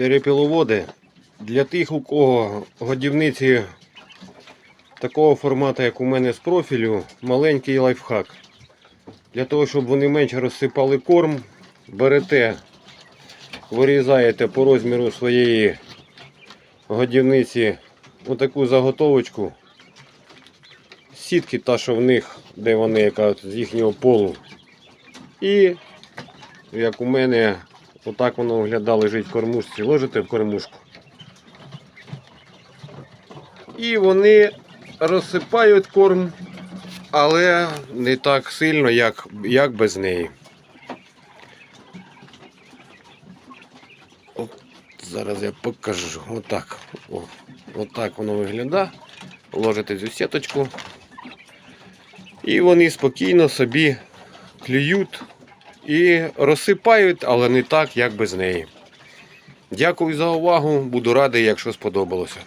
перепіловоди для тих, у кого годівниці такого формату, як у мене з профілю, маленький лайфхак. Для того, щоб вони менше розсипали корм, берете, вирізаєте по розміру своєї годівниці отаку заготовочку. Сітки та, що в них, де вони яка з їхнього полу. І як у мене, отак воно виглядає, лежить в кормушці. Ложите в кормушку. І вони розсипають корм, але не так сильно, як, як без неї. От зараз я покажу. Отак. О, отак воно виглядає. Ложите цю сіточку. І вони спокійно собі клюють і розсипають, але не так, як без неї. Дякую за увагу. Буду радий, якщо сподобалося.